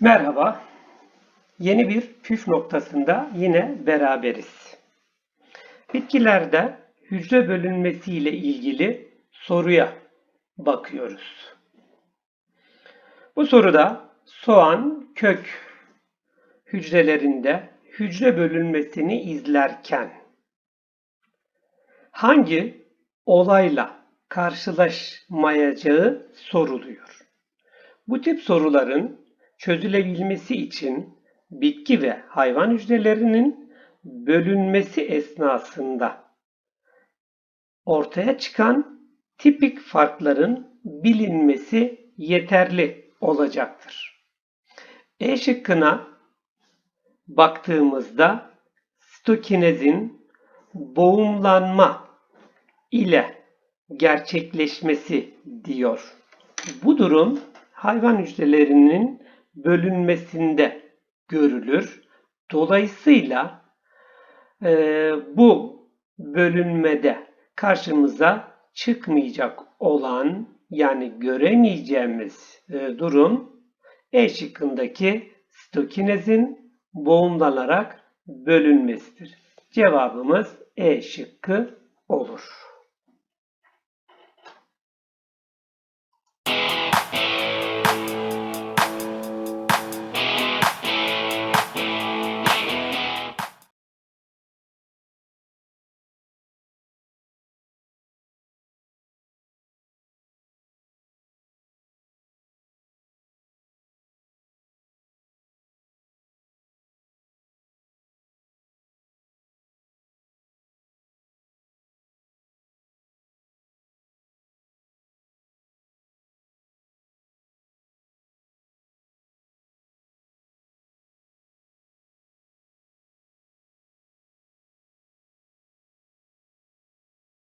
Merhaba. Yeni bir püf noktasında yine beraberiz. Bitkilerde hücre bölünmesi ile ilgili soruya bakıyoruz. Bu soruda soğan kök hücrelerinde hücre bölünmesini izlerken hangi olayla karşılaşmayacağı soruluyor. Bu tip soruların çözülebilmesi için bitki ve hayvan hücrelerinin bölünmesi esnasında ortaya çıkan tipik farkların bilinmesi yeterli olacaktır. E şıkkına baktığımızda stokinezin boğumlanma ile gerçekleşmesi diyor. Bu durum hayvan hücrelerinin bölünmesinde görülür. Dolayısıyla e, bu bölünmede karşımıza çıkmayacak olan yani göremeyeceğimiz e, durum E şıkkındaki stokinezin boğumlanarak bölünmesidir. Cevabımız E şıkkı olur.